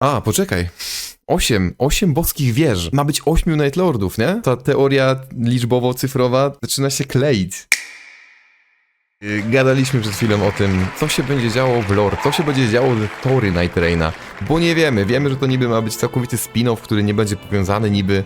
A, poczekaj. Osiem, osiem boskich wież. Ma być ośmiu Night Lordów, nie? Ta teoria liczbowo-cyfrowa zaczyna się kleić. Gadaliśmy przed chwilą o tym, co się będzie działo w lore, co się będzie działo w tory Night Raina, bo nie wiemy. Wiemy, że to niby ma być całkowity spin-off, który nie będzie powiązany niby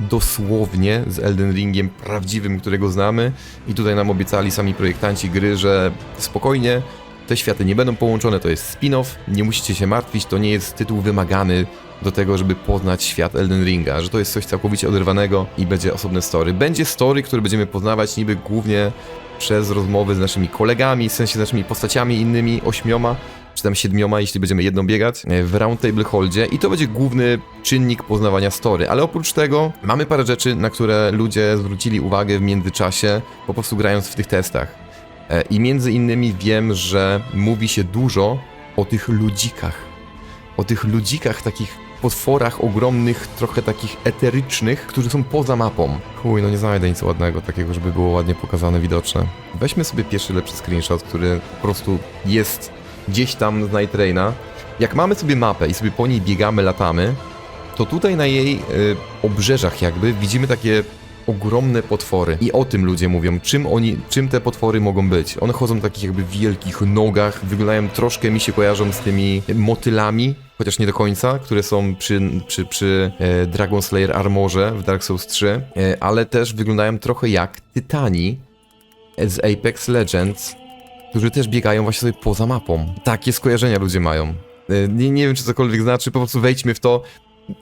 dosłownie z Elden Ringiem prawdziwym, którego znamy i tutaj nam obiecali sami projektanci gry, że spokojnie, te światy nie będą połączone, to jest spin-off, nie musicie się martwić, to nie jest tytuł wymagany do tego, żeby poznać świat Elden Ringa, że to jest coś całkowicie oderwanego i będzie osobne story. Będzie story, które będziemy poznawać niby głównie przez rozmowy z naszymi kolegami, w sensie z naszymi postaciami innymi, ośmioma, czy tam siedmioma, jeśli będziemy jedną biegać, e, w Roundtable Holdzie i to będzie główny czynnik poznawania story, ale oprócz tego mamy parę rzeczy, na które ludzie zwrócili uwagę w międzyczasie, po prostu grając w tych testach. E, I między innymi wiem, że mówi się dużo o tych ludzikach. O tych ludzikach, takich potworach ogromnych, trochę takich eterycznych, którzy są poza mapą. Chuj, no nie znajdę nic ładnego takiego, żeby było ładnie pokazane, widoczne. Weźmy sobie pierwszy lepszy screenshot, który po prostu jest gdzieś tam z Night Raina. Jak mamy sobie mapę i sobie po niej biegamy, latamy, to tutaj na jej y, obrzeżach jakby widzimy takie ogromne potwory. I o tym ludzie mówią, czym oni, czym te potwory mogą być. One chodzą w takich jakby wielkich nogach, wyglądają troszkę mi się kojarzą z tymi motylami, chociaż nie do końca, które są przy, przy, przy e, Dragon Slayer Armorze w Dark Souls 3, e, ale też wyglądają trochę jak Tytani z Apex Legends, którzy też biegają właśnie sobie poza mapą. Takie skojarzenia ludzie mają. E, Nie, nie wiem, czy cokolwiek znaczy, po prostu wejdźmy w to.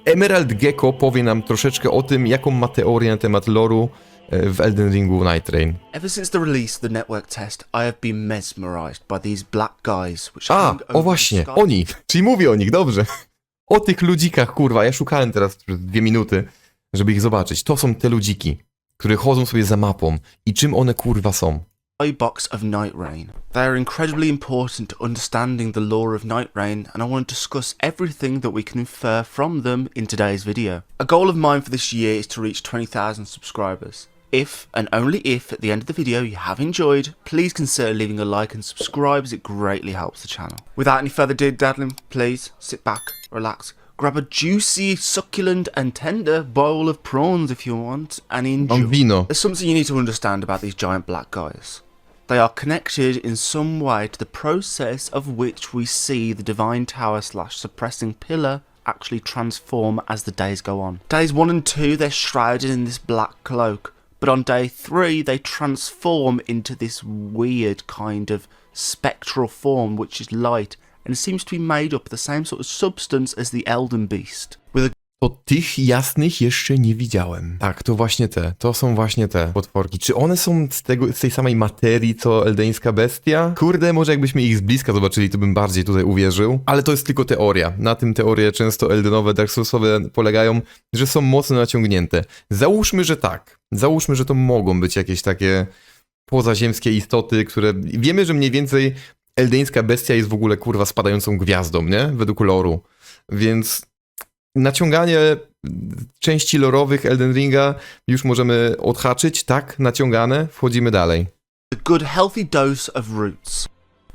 Emerald Gecko powie nam troszeczkę o tym, jaką ma teorię na temat loru e, w Elden Ringu Night Rain. Ever since the release the network test, I have been mesmerized by these black guys which A, o właśnie, oni, czyli mówię o nich, dobrze. O tych ludzikach, kurwa, ja szukałem teraz dwie minuty, żeby ich zobaczyć. To są te ludziki, które chodzą sobie za mapą i czym one kurwa są. Box of Night Rain. They are incredibly important to understanding the lore of Night Rain, and I want to discuss everything that we can infer from them in today's video. A goal of mine for this year is to reach 20,000 subscribers. If, and only if, at the end of the video you have enjoyed, please consider leaving a like and subscribe as it greatly helps the channel. Without any further ado, Dadlin, please sit back, relax, grab a juicy, succulent, and tender bowl of prawns if you want, and enjoy. Wino. There's something you need to understand about these giant black guys. They are connected in some way to the process of which we see the Divine Tower slash suppressing pillar actually transform as the days go on. Days 1 and 2, they're shrouded in this black cloak, but on day 3, they transform into this weird kind of spectral form which is light and seems to be made up of the same sort of substance as the Elden Beast, To tych jasnych jeszcze nie widziałem. Tak, to właśnie te. To są właśnie te potworki. Czy one są z, tego, z tej samej materii, co eldeńska bestia? Kurde, może jakbyśmy ich z bliska zobaczyli, to bym bardziej tutaj uwierzył. Ale to jest tylko teoria. Na tym teorie często eldenowe, Dark Soulsowe polegają, że są mocno naciągnięte. Załóżmy, że tak. Załóżmy, że to mogą być jakieś takie pozaziemskie istoty, które... Wiemy, że mniej więcej eldeńska bestia jest w ogóle, kurwa, spadającą gwiazdą, nie? Według loru. Więc naciąganie części lorowych Elden Ringa już możemy odhaczyć, tak, naciągane, wchodzimy dalej. a good healthy dose of roots.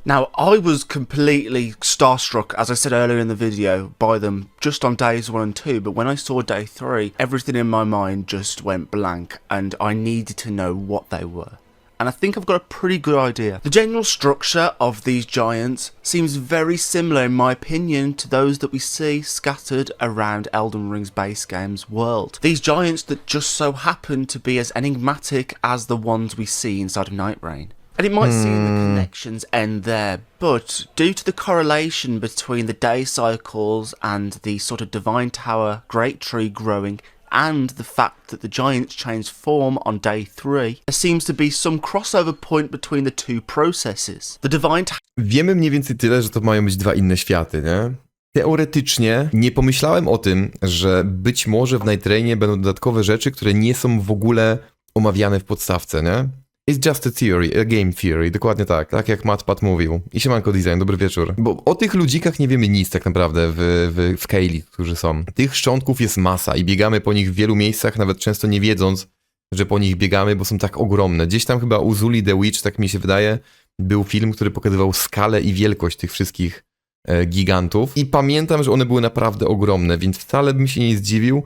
Now, I was completely starstruck, as I said earlier in the video, by them just on days one and two, but when I saw day three, everything in my mind just went blank, and I needed to know what they were. And I think I've got a pretty good idea. The general structure of these giants seems very similar, in my opinion, to those that we see scattered around Elden Ring's base game's world. These giants that just so happen to be as enigmatic as the ones we see inside of Night Rain. And it might seem the hmm. connections end there, but due to the correlation between the day cycles and the sort of Divine Tower Great Tree growing, and the fact that the giants change form on day three, there seems to be some crossover point between the two processes. The Divine Wiemy mniej więcej tyle, że to mają być dwa inne światy, nie? Teoretycznie nie pomyślałem o tym, że być może w Night Rainie będą dodatkowe rzeczy, które nie są w ogóle omawiane w podstawce, nie? It's just a theory, a game theory, dokładnie tak, tak jak Matt mówił. I siemanko design, dobry wieczór. Bo o tych ludzikach nie wiemy nic tak naprawdę w, w, w Kaylee, którzy są. Tych szczątków jest masa i biegamy po nich w wielu miejscach, nawet często nie wiedząc, że po nich biegamy, bo są tak ogromne. Gdzieś tam chyba u Zuli The Witch, tak mi się wydaje, był film, który pokazywał skalę i wielkość tych wszystkich e, gigantów. I pamiętam, że one były naprawdę ogromne, więc wcale bym się nie zdziwił,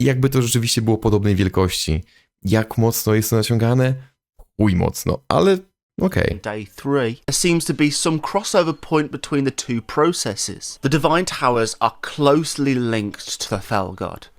jakby to rzeczywiście było podobnej wielkości. Jak mocno jest to naciągane? Chuj mocno, ale okej. day three, there seems to be some crossover point between the two processes. The Divine Towers are closely linked to the Fell God.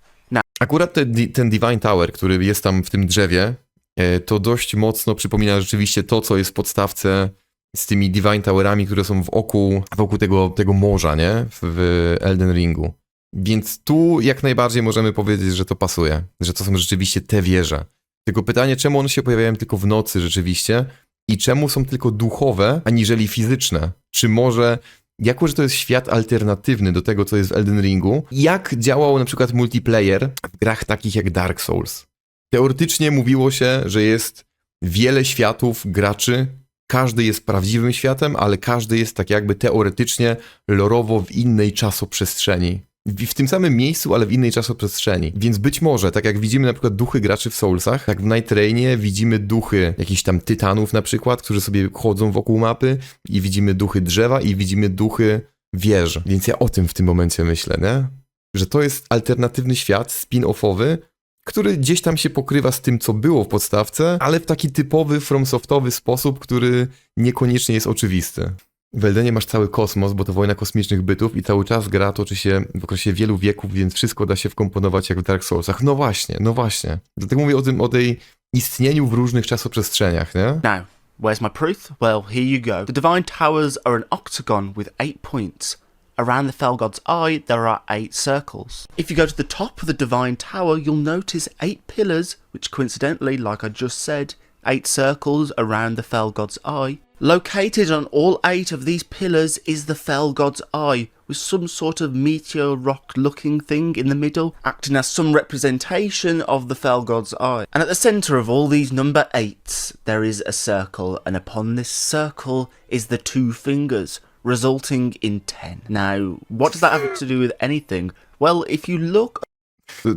Akurat te, di- ten Divine Tower, który jest tam w tym drzewie, e, to dość mocno przypomina rzeczywiście to, co jest w podstawce z tymi Divine Towerami, które są wokół, wokół tego, tego morza, nie? W Elden Ringu. Więc tu jak najbardziej możemy powiedzieć, że to pasuje, że to są rzeczywiście te wieże. Tylko pytanie, czemu one się pojawiają tylko w nocy rzeczywiście i czemu są tylko duchowe, aniżeli fizyczne? Czy może jako, że to jest świat alternatywny do tego, co jest w Elden Ringu, jak działał na przykład multiplayer w grach takich jak Dark Souls? Teoretycznie mówiło się, że jest wiele światów graczy, każdy jest prawdziwym światem, ale każdy jest tak jakby teoretycznie lorowo w innej czasoprzestrzeni. W, tym samym miejscu, ale w innej czasoprzestrzeni. Więc być może, tak jak widzimy na przykład duchy graczy w Soulsach, tak w Night Rainie widzimy duchy jakichś tam tytanów na przykład, którzy sobie chodzą wokół mapy i widzimy duchy drzewa i widzimy duchy wież. Więc ja o tym w tym momencie myślę, nie? Że to jest alternatywny świat spin-offowy, który gdzieś tam się pokrywa z tym, co było w podstawce, ale w taki typowy FromSoftowy sposób, który niekoniecznie jest oczywisty. W Eldenie masz cały kosmos, bo to wojna kosmicznych bytów i cały czas gra toczy się w okresie wielu wieków, więc wszystko da się wkomponować jak w Dark Soulsach. No właśnie, no właśnie. Dlatego mówię o tym, o tej istnieniu w różnych czasoprzestrzeniach, nie? Now, where's my proof? Well, here you go. The Divine Towers are an octagon with eight points. Around the Fell God's eye, there are eight circles. If you go to the top of the Divine Tower, you'll notice eight pillars, which coincidentally, like I just said, eight circles around the Fell God's eye. Located on all eight of these pillars is the Fell God's Eye, with some sort of meteor rock looking thing in the middle, acting as some representation of the Fell God's Eye. And at the centre of all these number eights, there is a circle, and upon this circle is the two fingers, resulting in ten. Now, what does that have to do with anything? Well, if you look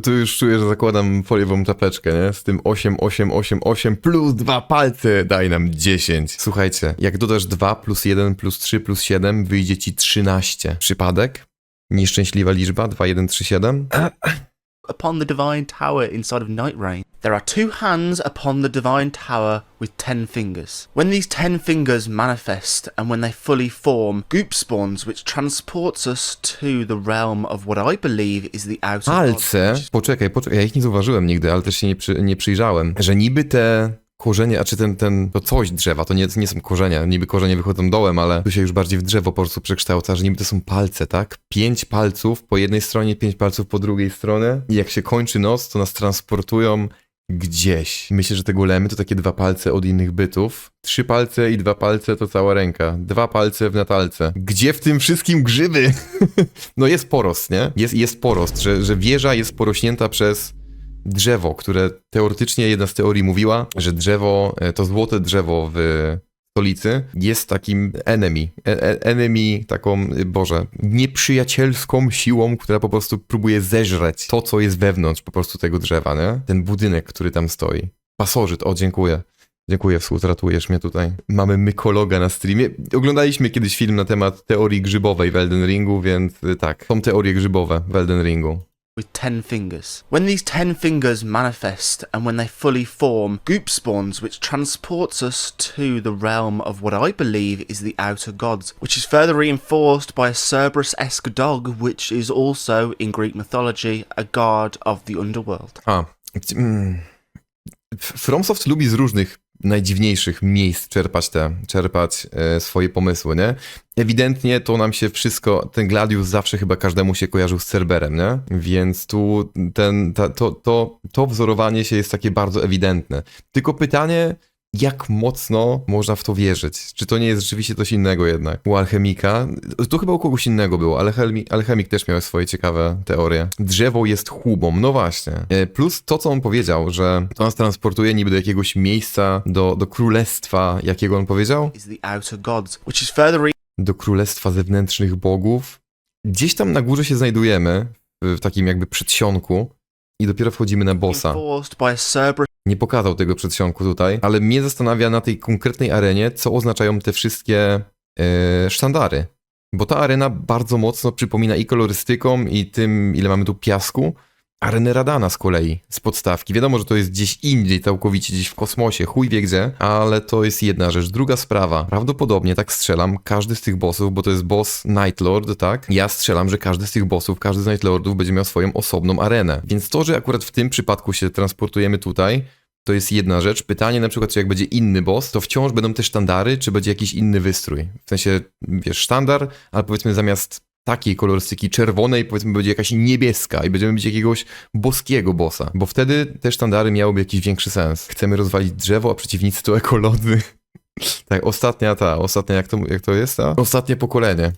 Tu, już czuję, że zakładam foliową czapeczkę, nie? Z tym 8, 8, 8, 8 plus dwa palce daj nam 10. Słuchajcie, jak dodasz 2 plus 1 plus 3 plus 7, wyjdzie ci 13. Przypadek? Nieszczęśliwa liczba? 2, 1, 3, 7? Upon the divine tower inside of Night Rain. There are two hands upon the divine tower with ten fingers. When these ten fingers manifest and when they fully form, goop spawns, which transports us to the realm of what I believe is the outer Palce? Poczekaj, poczekaj, ja ich nie zauważyłem nigdy, ale też się nie, przy, nie przyjrzałem. Że niby te korzenie, a czy ten, ten, to coś drzewa, to nie, to nie są korzenie, niby korzenie wychodzą dołem, ale tu się już bardziej w drzewo po prostu przekształca, że niby to są palce, tak? Pięć palców po jednej stronie, pięć palców po drugiej stronie i jak się kończy noc, to nas transportują gdzieś. Myślę, że te golemy to takie dwa palce od innych bytów. Trzy palce i dwa palce to cała ręka. Dwa palce w natalce. Gdzie w tym wszystkim grzyby? no jest porost, nie? Jest, jest porost, że, że wieża jest porośnięta przez drzewo, które teoretycznie jedna z teorii mówiła, że drzewo, e, to złote drzewo w stolicy jest takim enemy. E, e, enemy, taką, Boże, nieprzyjacielską siłą, która po prostu próbuje zeżreć to, co jest wewnątrz po prostu tego drzewa, nie? Ten budynek, który tam stoi. Pasożyt, o dziękuję. Dziękuję, współtratujesz mnie tutaj. Mamy mykologa na streamie. Oglądaliśmy kiedyś film na temat teorii grzybowej w Elden Ringu, więc y, tak, są teorie grzybowe w Elden Ringu. With ten fingers. When these ten fingers manifest and when they fully form, goop spawns, which transports us to the realm of what I believe is the outer gods, which is further reinforced by a Cerberus-esque dog, which is also, in Greek mythology, a god of the underworld. A, gdzie- mm. F- FromSoft lubi z różnych najdziwniejszych miejsc czerpać te, czerpać e, swoje pomysły, nie? Ewidentnie to nam się wszystko, ten Gladius zawsze chyba każdemu się kojarzył z Cerberem, nie? Więc tu ten, ta, to, to, to wzorowanie się jest takie bardzo ewidentne. Tylko pytanie, jak mocno można w to wierzyć? Czy to nie jest rzeczywiście coś innego jednak? U alchemika, to chyba u kogoś innego było, ale alchemik, też miał swoje ciekawe teorie. Drzewo jest chłubą, no właśnie. E, Plus to, co on powiedział, że to nas transportuje niby do jakiegoś miejsca, do, do królestwa, jakiego on powiedział? Do królestwa zewnętrznych bogów. Gdzieś tam na górze się znajdujemy, w takim jakby przedsionku i dopiero wchodzimy na bossa. Nie pokazał tego przedsionku tutaj, ale mnie zastanawia na tej konkretnej arenie, co oznaczają te wszystkie e, sztandary. Bo ta arena bardzo mocno przypomina i kolorystyką, i tym, ile mamy tu piasku, arenę Radana z kolei, z podstawki. Wiadomo, że to jest gdzieś indziej, całkowicie gdzieś w kosmosie, chuj wie gdzie, ale to jest jedna rzecz. Druga sprawa, prawdopodobnie, tak strzelam, każdy z tych bossów, bo to jest boss Nightlord, tak? Ja strzelam, że każdy z tych bossów, każdy z Nightlordów będzie miał swoją osobną arenę. Więc to, że akurat w tym przypadku się transportujemy tutaj, to jest jedna rzecz. Pytanie na przykład, czy jak będzie inny boss, to wciąż będą te sztandary, czy będzie jakiś inny wystrój. W sensie, wiesz, sztandar, ale powiedzmy zamiast takiej kolorystyki czerwonej, powiedzmy będzie jakaś niebieska i będziemy mieć jakiegoś boskiego bossa, bo wtedy te sztandary miałyby jakiś większy sens. Chcemy rozwalić drzewo, a przeciwnicy to ekolodzy. tak, ostatnia ta, ostatnia, jak to, jak to jest ta? Ostatnie pokolenie.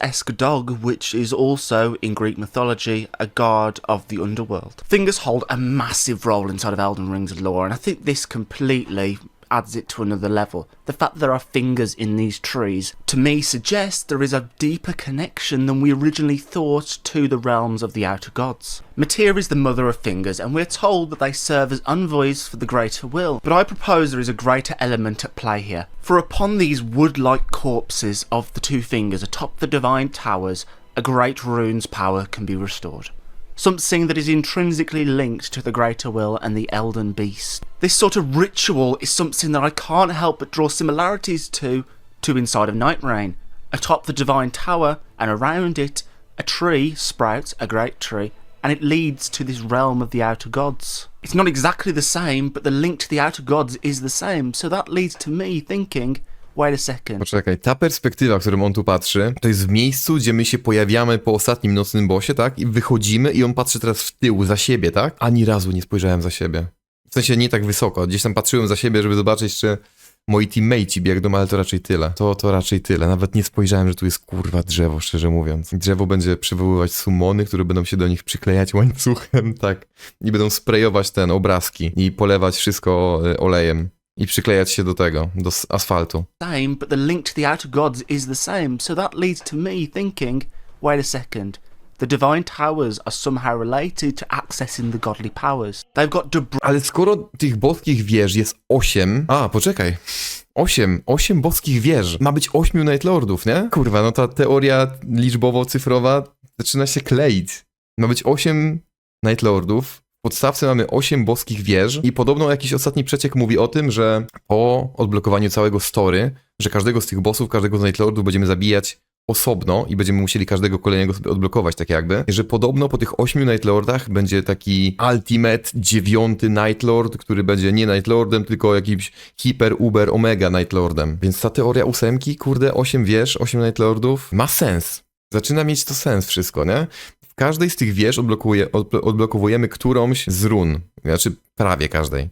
esque dog, which is also in Greek mythology a god of the underworld. Fingers hold a massive role inside of Elden Ring's lore, and I think this completely adds it to another level. The fact there are fingers in these trees, to me, suggests there is a deeper connection than we originally thought to the realms of the outer gods. Materia is the mother of fingers, and we're told that they serve as envoys for the greater will. But I propose there is a greater element at play here. For upon these wood like corpses of the two fingers atop the divine towers, a great rune's power can be restored. Something that is intrinsically linked to the greater will and the Elden Beast. This sort of ritual is something that I can't help but draw similarities to to inside of Night Rain. Atop the divine tower and around it, a tree sprouts, a great tree, and it leads to this realm of the outer gods. It's not exactly the same, but the link to the outer gods is the same, so that leads to me thinking, wait a second. Poczekaj, ta perspektywa, którą on tu patrzy, to jest w miejscu, gdzie my się pojawiamy po ostatnim nocnym bosie, tak? I wychodzimy i on patrzy teraz w tył, za siebie, tak? Ani razu nie spojrzałem za siebie. W sensie nie tak wysoko. Gdzieś tam patrzyłem za siebie, żeby zobaczyć, czy moi teammate'i biegną, ale to raczej tyle. To, to raczej tyle. Nawet nie spojrzałem, że tu jest kurwa drzewo, szczerze mówiąc. Drzewo będzie przywoływać sumony, które będą się do nich przyklejać łańcuchem, tak. I będą sprayować ten obrazki i polewać wszystko e, olejem. I przyklejać się do tego, do asfaltu. same, but the link to the outer gods is the same. So that leads to me thinking, wait a second. The divine towers are somehow related to accessing the godly powers. They've got Debra- Ale skoro tych boskich wież jest osiem... A, poczekaj. Osiem, osiem boskich wież. Ma być ośmiu Night Lordów, nie? Kurwa, no ta teoria liczbowo-cyfrowa zaczyna się kleić. Ma być osiem Night Lordów. Podstawce mamy osiem boskich wież i podobno jakiś ostatni przeciek mówi o tym, że po odblokowaniu całego story, że każdego z tych bossów, każdego z Night Lordów będziemy zabijać osobno i będziemy musieli każdego kolejnego sobie odblokować, tak jakby, że podobno po tych ośmiu Night Lordach będzie taki Ultimate dziewiąty Night Lord, który będzie nie Night Lordem, tylko jakimś hiper, uber, omega Night Lordem. Więc ta teoria ósemki, kurde, osiem wież, osiem Night Lordów, ma sens. Zaczyna mieć to sens wszystko, nie? Każdej z tych wież odblokuje, odblo- odblokowujemy którąś z run. Znaczy prawie każdej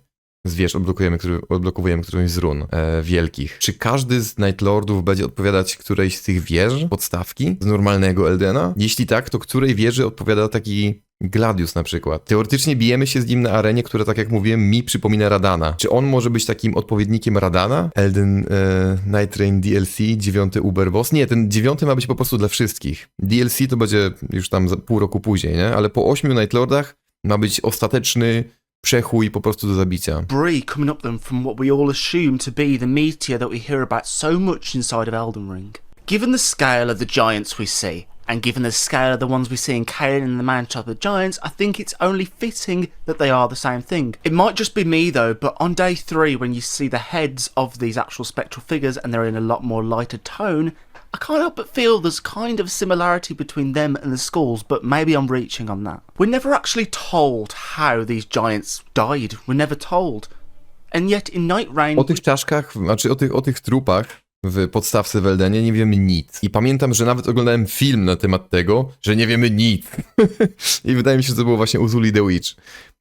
z wież odblokujemy, który, odblokowujemy którąś z run e, wielkich. Czy każdy z Night Lordów będzie odpowiadać którejś z tych wież, podstawki, z normalnego Eldena? Jeśli tak, to której wieży odpowiada taki Gladius na przykład. Teoretycznie bijemy się z nim na arenie, która, tak jak mówiłem, mi przypomina Radana. Czy on może być takim odpowiednikiem Radana? Elden e, Night Rain DLC, dziewiąty Uber Boss? Nie, ten dziewiąty ma być po prostu dla wszystkich. DLC to będzie już tam pół roku później, nie? Ale po ośmiu Night Lordach ma być ostateczny przechuj po prostu do zabicia. debris coming up them from what we all assume to be the meteor that we hear about so much inside of Elden Ring. Given the scale of the giants we see, and given the scale of the ones we see in Cain and the the Giants, I think it's only fitting that they are the same thing. It might just be me though, but on day three, when you see the heads of these actual spectral figures and they're in a lot more lighter tone, I can't help but feel there's kind of similarity between them and the skulls, but maybe I'm reaching on that. We're never actually told how these giants died. We're never told. And yet in Night Rain, O tych czaszkach, znaczy o tych, o tych trupach w podstawce w Eldenie nie wiemy nic. I pamiętam, że nawet oglądałem film na temat tego, że nie wiemy nic. I wydaje mi się, że to było właśnie Uzuli The Witch,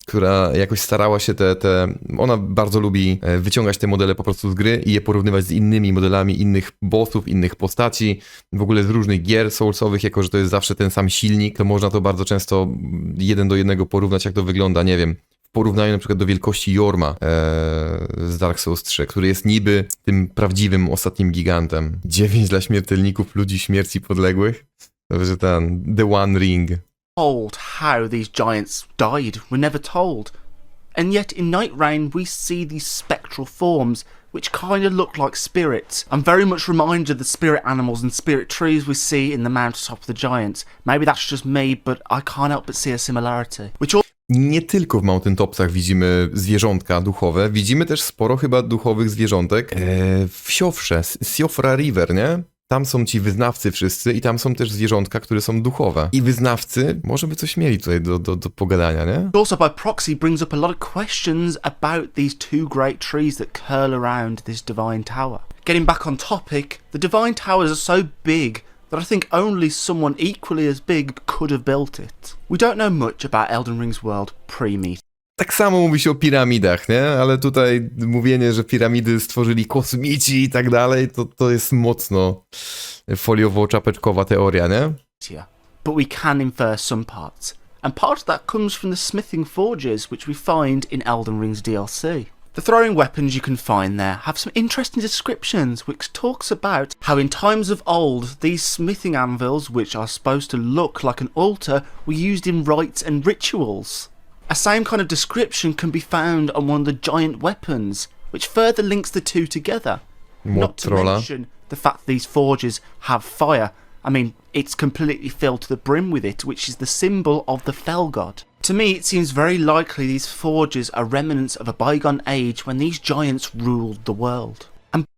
która jakoś starała się te, te... Ona bardzo lubi e, wyciągać te modele po prostu z gry i je porównywać z innymi modelami innych bossów, innych postaci, w ogóle z różnych gier soulsowych, jako że to jest zawsze ten sam silnik, to można to bardzo często jeden do jednego porównać, jak to wygląda, nie wiem, porównaniu na przykład do wielkości Jorma e, z Dark Souls 3, który jest niby tym prawdziwym ostatnim gigantem. 9 dla śmiertelników ludzi śmierci podległych. Dobrze, ten The One Ring. told how these giants died. We're never told. And yet in Night Rain, we see these spectral forms which kind of look like spirits. I'm very much reminded of the spirit animals and spirit trees we see in the mountaintop of the giants. Maybe that's just me, but I can't help but see a similarity. Which Nie tylko w Mountain Topsach widzimy zwierzątka duchowe, widzimy też sporo chyba duchowych zwierzątek. Eee, w Siofrze, Siofra River, nie? Tam są ci wyznawcy wszyscy i tam są też zwierzątka, które są duchowe. I wyznawcy może by coś mieli tutaj do, do, do pogadania, nie? also by proxy brings up a lot of questions about these two great trees that curl around this divine tower. Getting back on topic, the divine towers are so big that I think only someone equally as big could have built it. We don't know much about Elden Ring's world pre-meet. Tak samo mówi się o piramidach, nie? Ale tutaj mówienie, że piramidy stworzyli kosmici i tak dalej, to, to jest mocno foliowo-czapeczkowa teoria, nie? but we can infer some parts. And part of that comes from the smithing forges which we find in Elden Ring's DLC. The throwing weapons you can find there have some interesting descriptions which talks about how in times of old these smithing anvils which are supposed to look like an altar were used in rites and rituals. A same kind of description can be found on one of the giant weapons, which further links the two together. Not to mention the fact that these forges have fire. I mean, it's completely filled to the brim with it, which is the symbol of the Fell God. To me, it seems very likely these forges are remnants of a bygone age when these giants ruled the world.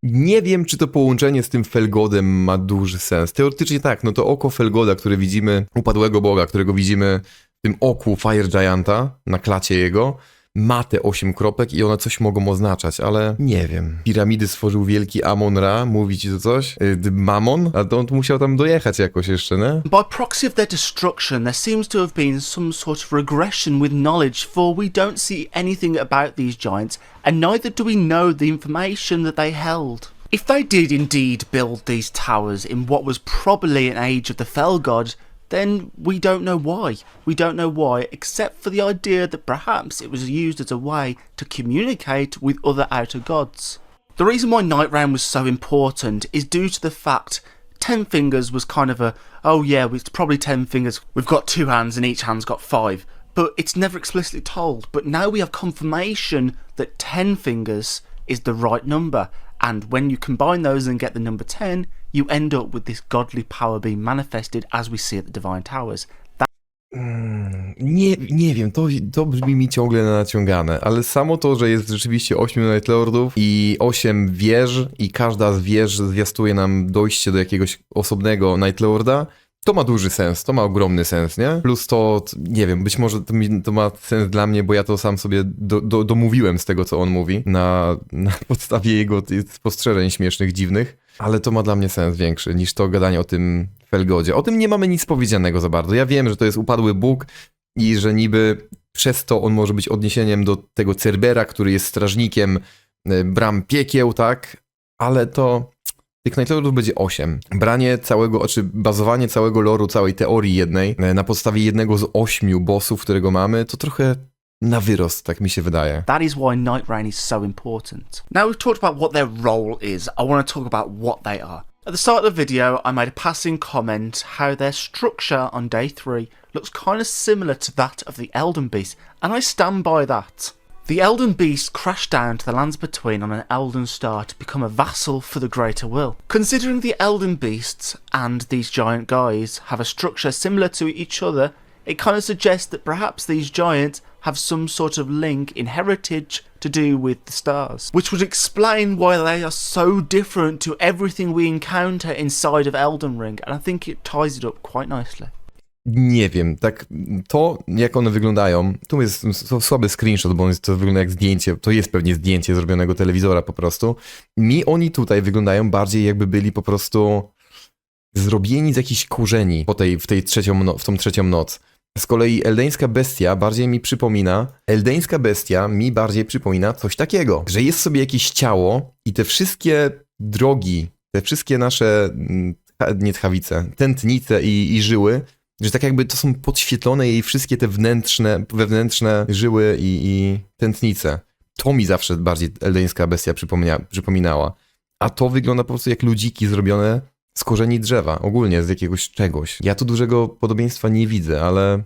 Nie wiem, czy to połączenie z tym Felgodem ma duży sens. Teoretycznie tak, no to oko Felgoda, które widzimy, upadłego boga, którego widzimy w tym oku Fire Gianta, na klacie jego, ma te 8 kropek i one coś mogą oznaczać, ale nie wiem. Piramidy stworzył wielki Amon-Ra, mówi ci to coś? Y, Mamon? A to on musiał tam dojechać jakoś jeszcze, nie? By proxy of their destruction, there seems to have been some sort of regression with knowledge, for we don't see anything about these giants, and neither do we know the information that they held. If they did indeed build these towers in what was probably an age of the Fell God, then we don't know why. We don't know why, except for the idea that perhaps it was used as a way to communicate with other outer gods. The reason why Night Realm was so important is due to the fact Ten Fingers was kind of a, oh yeah, it's probably ten fingers. We've got two hands and each hand's got five. But it's never explicitly told. But now we have confirmation that ten fingers is the right number. And when you combine those and get the number 10, you end up with this godly power being manifested as we see at the Divine Towers. Nie, nie wiem, to, to brzmi mi ciągle na naciągane, ale samo to, że jest rzeczywiście 8 Night Lordów i 8 wież i każda z wież zwiastuje nam dojście do jakiegoś osobnego Night Lorda, to ma duży sens, to ma ogromny sens, nie? Plus to, nie wiem, być może to, mi, to ma sens dla mnie, bo ja to sam sobie do, do, domówiłem z tego, co on mówi, na, na podstawie jego spostrzeżeń śmiesznych, dziwnych, ale to ma dla mnie sens większy niż to gadanie o tym Felgodzie. O tym nie mamy nic powiedzianego za bardzo. Ja wiem, że to jest upadły Bóg i że niby przez to on może być odniesieniem do tego Cerbera, który jest strażnikiem e, bram piekieł, tak? Ale to tych Night Lordów będzie 8. Branie całego, czy bazowanie całego loru, całej teorii jednej e, na podstawie jednego z ośmiu bossów, którego mamy, to trochę na wyrost, tak mi się wydaje. That is why Night Rain is so important. Now we've talked about what their role is, I want to talk about what they are. At the start of the video, I made a passing comment how their structure on day 3 looks kind of similar to that of the Elden Beast, and I stand by that. The Elden Beast crashed down to the lands between on an Elden star to become a vassal for the Greater Will. Considering the Elden Beasts and these giant guys have a structure similar to each other, it kind of suggests that perhaps these giants have some sort of link in heritage to do with the stars, which would explain why they are so different to everything we encounter inside of Elden Ring, and I think it ties it up quite nicely. Nie wiem, tak to jak one wyglądają, tu jest słaby screenshot, bo to wygląda jak zdjęcie, to jest pewnie zdjęcie zrobionego telewizora po prostu. Mi oni tutaj wyglądają bardziej jakby byli po prostu zrobieni z jakichś korzeni po tej, w, tej trzecią no, w tą trzecią noc. Z kolei eldeńska bestia bardziej mi przypomina, eldeńska bestia mi bardziej przypomina coś takiego, że jest sobie jakieś ciało i te wszystkie drogi, te wszystkie nasze, mm, nie tchawice, tętnice i, i żyły, że tak jakby to są podświetlone jej wszystkie te wnętrzne, wewnętrzne żyły i, i tętnice. To mi zawsze bardziej eldeńska bestia przypomnia, przypominała. A to wygląda po prostu jak ludziki zrobione z korzeni drzewa, ogólnie z jakiegoś czegoś. Ja tu dużego podobieństwa nie widzę, ale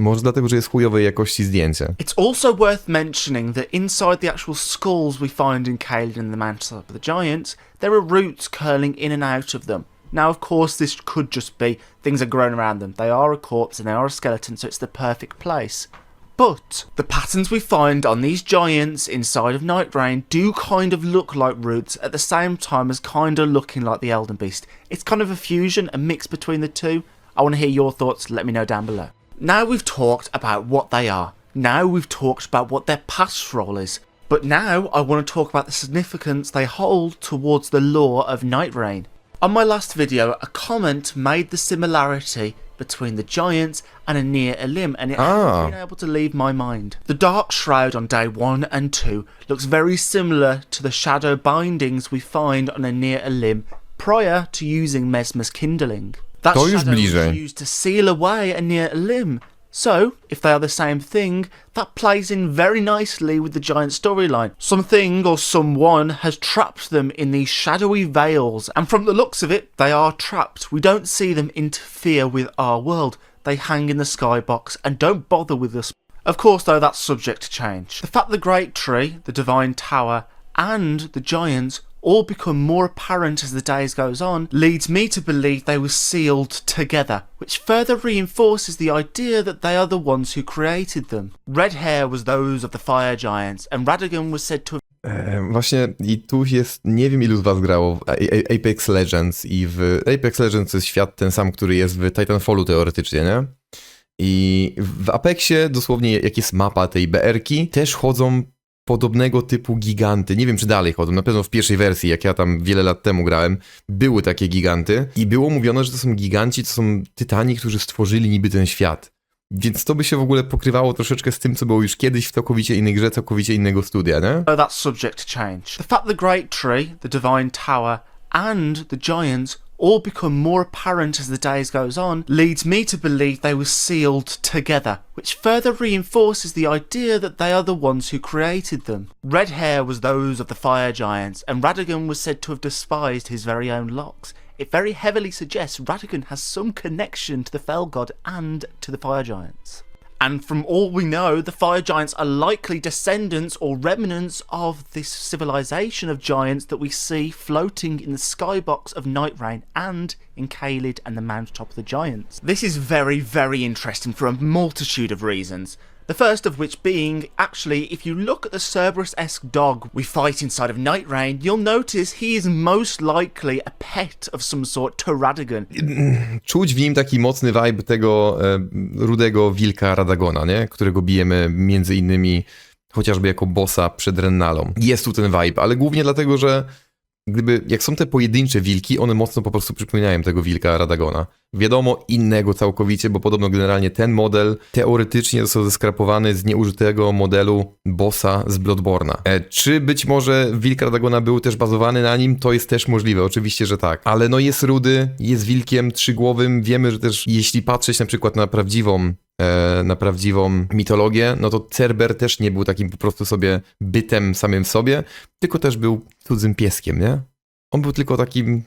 Może dlatego, że jest chujowej jakości zdjęcie. It's also worth mentioning that inside the actual skulls we find in Caelid and the Mantle of the Giants, there are roots curling in and out of them. Now, of course, this could just be things are growing around them. They are a corpse and they are a skeleton, so it's the perfect place. But the patterns we find on these giants inside of Night Rain do kind of look like roots at the same time as kind of looking like the Elden Beast. It's kind of a fusion, a mix between the two. I want to hear your thoughts, let me know down below. Now we've talked about what they are. Now we've talked about what their past role is. But now I want to talk about the significance they hold towards the lore of Night Rain. On my last video, a comment made the similarity between the giants and a near Elim, and it Ah. hasn't been able to leave my mind. The Dark Shroud on day 1 and 2 looks very similar to the shadow bindings we find on a near Elim prior to using Mesmer's kindling. That shadow was used to seal away a near Elim. So, if they are the same thing, that plays in very nicely with the giant storyline. Something or someone has trapped them in these shadowy veils, and from the looks of it, they are trapped. We don't see them interfere with our world. They hang in the skybox and don't bother with us. Of course, though, that's subject to change. The fact the Great Tree, the Divine Tower, and the Giants all become more apparent as the days goes on leads me to believe they were sealed together, which further reinforces the idea that they are the ones who created them. Red hair was those of the fire giants, and Radigan was said to have E, właśnie i tu jest, nie wiem ilu z was grało w Apex Legends i w Apex Legends jest świat ten sam, który jest w Titanfallu teoretycznie, nie? I w Apexie dosłownie jak jest mapa tej BR-ki, też chodzą podobnego typu giganty. Nie wiem czy dalej chodzą, na pewno w pierwszej wersji, jak ja tam wiele lat temu grałem, były takie giganty i było mówione, że to są giganci, to są tytani, którzy stworzyli niby ten świat. Więc to by się w ogóle pokrywało troszeczkę z tym, co było już kiedyś w całkowicie innej grze, całkowicie innego studia, nie? though that's subject to change. The fact the Great Tree, the Divine Tower, and the Giants all become more apparent as the days goes on leads me to believe they were sealed together, which further reinforces the idea that they are the ones who created them. Red hair was those of the Fire Giants, and Radigan was said to have despised his very own locks. It very heavily suggests Radigan has some connection to the Fell God and to the Fire Giants. And from all we know, the fire giants are likely descendants or remnants of this civilization of giants that we see floating in the skybox of Night Rain and in Caelid and the Mountaintop of the Giants. This is very, very interesting for a multitude of reasons. The first of which being, actually, if you look at the Cerberus esque dog we fight inside of Night Rain, you'll notice he is most likely a pet of some sort to Radigan. Czuć w nim taki mocny vibe tego e, rudego wilka Radagona, nie? Którego bijemy między innymi chociażby jako bossa przed Rennalą. Jest tu ten vibe, ale głównie dlatego, że gdyby, jak są te pojedyncze wilki, one mocno po prostu przypominają tego wilka Radagona. Wiadomo, innego całkowicie, bo podobno generalnie ten model teoretycznie został zeskrapowany z nieużytego modelu bossa z Bloodborna. E, czy być może wilk Radagona był też bazowany na nim? To jest też możliwe, oczywiście, że tak. Ale no jest rudy, jest wilkiem trzygłowym, wiemy, że też jeśli patrzeć na przykład na prawdziwą e, na prawdziwą mitologię, no to Cerber też nie był takim po prostu sobie bytem samym w sobie, tylko też był cudzym pieskiem, nie? On był tylko takim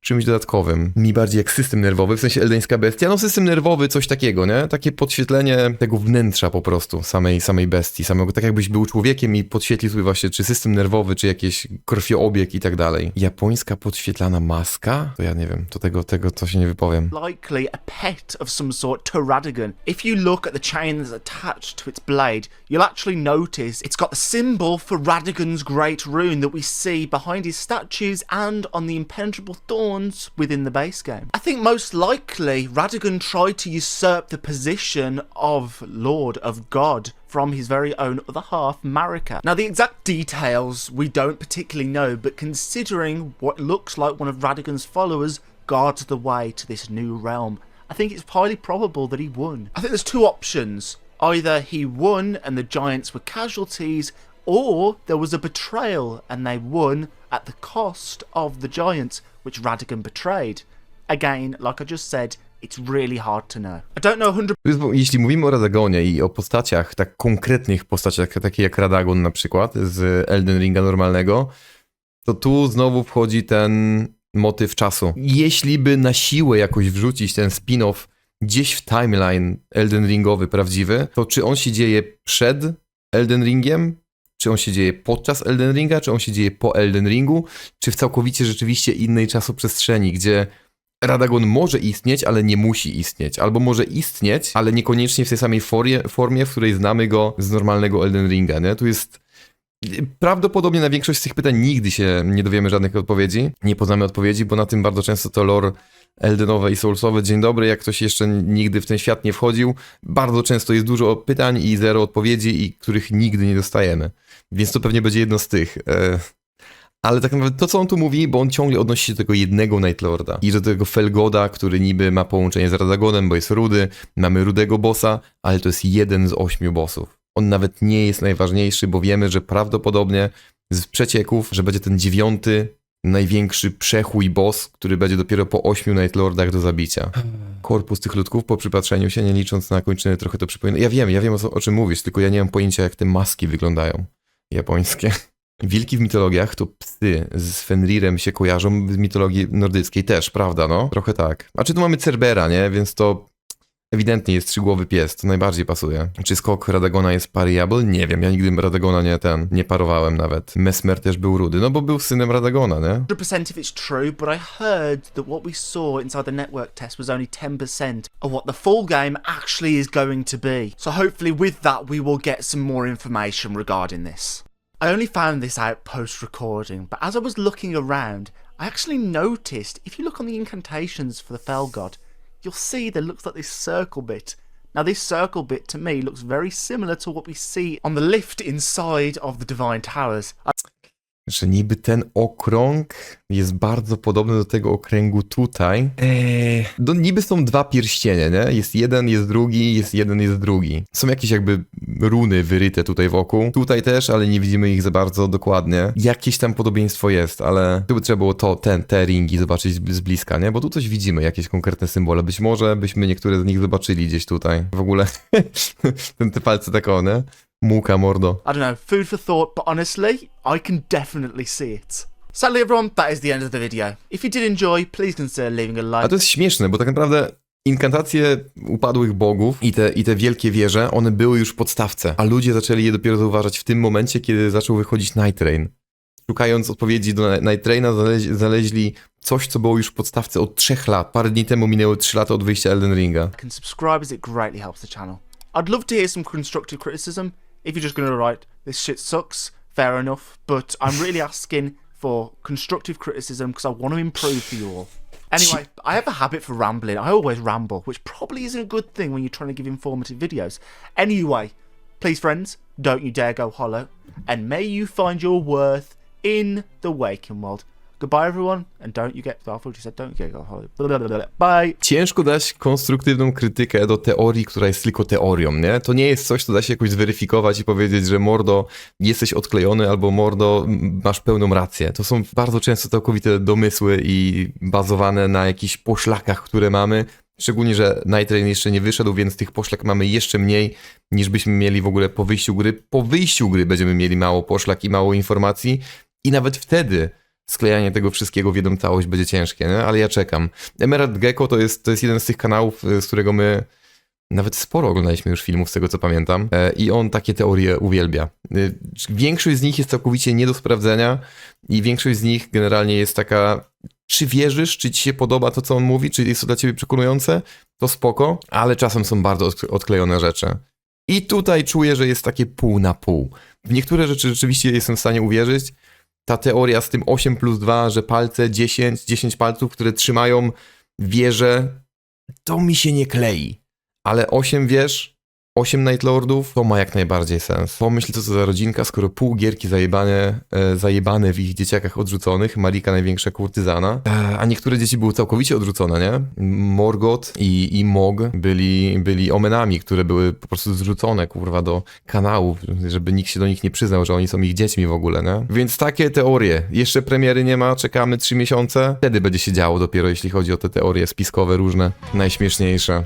czymś dodatkowym. Mi bardziej jak system nerwowy, w sensie eldeńska bestia. No system nerwowy, coś takiego, nie? Takie podświetlenie tego wnętrza po prostu, samej, samej bestii. Samego, tak jakbyś był człowiekiem i podświetlił sobie właśnie, czy system nerwowy, czy jakiś krwioobieg i tak dalej. Japońska podświetlana maska? To ja nie wiem, to tego, tego to się nie wypowiem. likely a pet of some sort to Radigan. If you look at the chain that's attached to its blade, you'll actually notice it's got the symbol for Radigan's great rune that we see behind his statues and on the impenetrable thorns within the base game. I think most likely Radigan tried to usurp the position of Lord of God from his very own other half, Marika. Now, the exact details we don't particularly know, but considering what looks like one of Radigan's followers guards the way to this new realm, I think it's highly probable that he won. I think there's two options. Either he won and the giants were casualties, or there was a betrayal and they won at the cost of the giants, which Radigan betrayed. Again, like I just said, it's really hard to know. I don't know 100 To jest, bo jeśli mówimy o Radagonie i o postaciach, tak konkretnych postaciach, takie jak Radagon na przykład z Elden Ringa normalnego, to tu znowu wchodzi ten motyw czasu. Jeśli by na siłę jakoś wrzucić ten spin-off gdzieś w timeline Elden Ringowy prawdziwy, to czy on się dzieje przed Elden Ringiem, czy on się dzieje podczas Elden Ringa, czy on się dzieje po Elden Ringu, czy w całkowicie rzeczywiście innej czasoprzestrzeni, gdzie Radagon może istnieć, ale nie musi istnieć, albo może istnieć, ale niekoniecznie w tej samej formie, formie w której znamy go z normalnego Elden Ringa, nie? Tu jest Prawdopodobnie na większość z tych pytań nigdy się nie dowiemy żadnych odpowiedzi. Nie poznamy odpowiedzi, bo na tym bardzo często to lore Eldenowe i Soulsowe. Dzień dobry, jak ktoś jeszcze nigdy w ten świat nie wchodził. Bardzo często jest dużo pytań i zero odpowiedzi, i których nigdy nie dostajemy. Więc to pewnie będzie jedno z tych. E, ale tak naprawdę to, co on tu mówi, bo on ciągle odnosi się do tego jednego Nightlorda i do tego Felgoda, który niby ma połączenie z Radagonem, bo jest rudy, mamy rudego bossa, ale to jest jeden z ośmiu bossów. On nawet nie jest najważniejszy, bo wiemy, że prawdopodobnie z przecieków, że będzie ten dziewiąty, największy przechój boss, który będzie dopiero po ośmiu Nightlordach do zabicia. Korpus tych ludków po przypatrzeniu się, nie licząc na kończyny, trochę to przypomina. Ja wiem, ja wiem o, o czym mówisz, tylko ja nie mam pojęcia, jak te maski wyglądają. Japońskie. Wilki w mitologiach to psy z Fenrirem się kojarzą, w mitologii nordyckiej też, prawda, no? Trochę tak. A czy tu mamy Cerbera, nie? Więc to ewidentnie jest trzygłowy pies, to najbardziej pasuje. Czy skok Radagona jest pariable? Nie wiem, ja nigdy Radagona nie ten, nie parowałem nawet. Mesmer też był rudy, no bo był synem Radagona, nie? 100% if it's true, but I heard that what we saw inside the network test was only 10% of what the full game actually is going to be. So hopefully with that we will get some more information regarding this. I only found this out post recording, but as I was looking around, I actually noticed if you look on the incantations for the Fell God, you'll see there looks like this circle bit. Now, this circle bit to me looks very similar to what we see on the lift inside of the Divine Towers. Że niby ten okrąg jest bardzo podobny do tego okręgu tutaj. Eee, no niby są dwa pierścienie, nie? Jest jeden, jest drugi, jest jeden, jest drugi. Są jakieś jakby runy wyryte tutaj wokół. Tutaj też, ale nie widzimy ich za bardzo dokładnie. Jakieś tam podobieństwo jest, ale tu by trzeba było to, ten, te ringi zobaczyć z bliska, nie? Bo tu coś widzimy, jakieś konkretne symbole. Być może byśmy niektóre z nich zobaczyli gdzieś tutaj. W ogóle ten, te palce tak o, nie? Muka, mordo. I don't know, food for thought, but honestly, I can definitely see it. Sadly, everyone, that is the end of the video. If you did enjoy, please consider leaving a like. A to jest śmieszne, bo tak naprawdę inkantacje upadłych bogów i te, i te wielkie wieże, one były już w podstawce, a ludzie zaczęli je dopiero zauważać w tym momencie, kiedy zaczął wychodzić Night Train. Szukając odpowiedzi do Ni- Night Traina, znaleź, znaleźli coś, co było już w podstawce od trzech lat. Parę dni temu minęły trzy lata od wyjścia Elden Ringa. and subscribe as it greatly helps the channel. I'd love to hear some constructive criticism. If you're just going to write, this shit sucks, fair enough, but I'm really asking for constructive criticism because I want to improve for you all. Anyway, I have a habit for rambling. I always ramble, which probably isn't a good thing when you're trying to give informative videos. Anyway, please, friends, don't you dare go hollow, and may you find your worth in the waking world. Goodbye, everyone, and don't you get. Thought you said don't get blah. Bye. Ciężko dać konstruktywną krytykę do teorii, która jest tylko teorią, nie? To nie jest coś, co da się jakoś zweryfikować i powiedzieć, że mordo, jesteś odklejony, albo mordo, masz pełną rację. To są bardzo często całkowite domysły i bazowane na jakichś poszlakach, które mamy. Szczególnie, że Night Train jeszcze nie wyszedł, więc tych poszlak mamy jeszcze mniej, niż byśmy mieli w ogóle po wyjściu gry. Po wyjściu gry będziemy mieli mało poszlak i mało informacji i nawet wtedy sklejanie tego wszystkiego w jedną całość będzie ciężkie, nie? ale ja czekam. Emerald Gecko to jest, to jest jeden z tych kanałów, y, z którego my nawet sporo oglądaliśmy już filmów, z tego co pamiętam, e, i on takie teorie uwielbia. Y, Większość z nich jest całkowicie nie do sprawdzenia i większość z nich generalnie jest taka, czy wierzysz, czy ci się podoba to, co on mówi, czy jest to dla ciebie przekonujące, to spoko, ale czasem są bardzo od- odklejone rzeczy. I tutaj czuję, że jest takie pół na pół. W niektóre rzeczy rzeczywiście jestem w stanie uwierzyć, ta teoria z tym 8 plus 2, że palce 10, 10 palców, które trzymają wieżę, to mi się nie klei. Ale 8 wież, 8 Nightlordów, to ma jak najbardziej sens. Pomyśl, co to za rodzinka, skoro pół gierki zajebane, e, zajebane w ich dzieciakach odrzuconych, Marika największa kurtyzana, e, a niektóre dzieci były całkowicie odrzucone, nie? Morgot i, i Mog byli, byli omenami, które były po prostu zrzucone, kurwa, do kanałów, żeby nikt się do nich nie przyznał, że oni są ich dziećmi w ogóle, nie? Więc takie teorie. Jeszcze premiery nie ma, czekamy 3 miesiące. Wtedy będzie się działo dopiero, jeśli chodzi o te teorie spiskowe różne, najśmieszniejsze.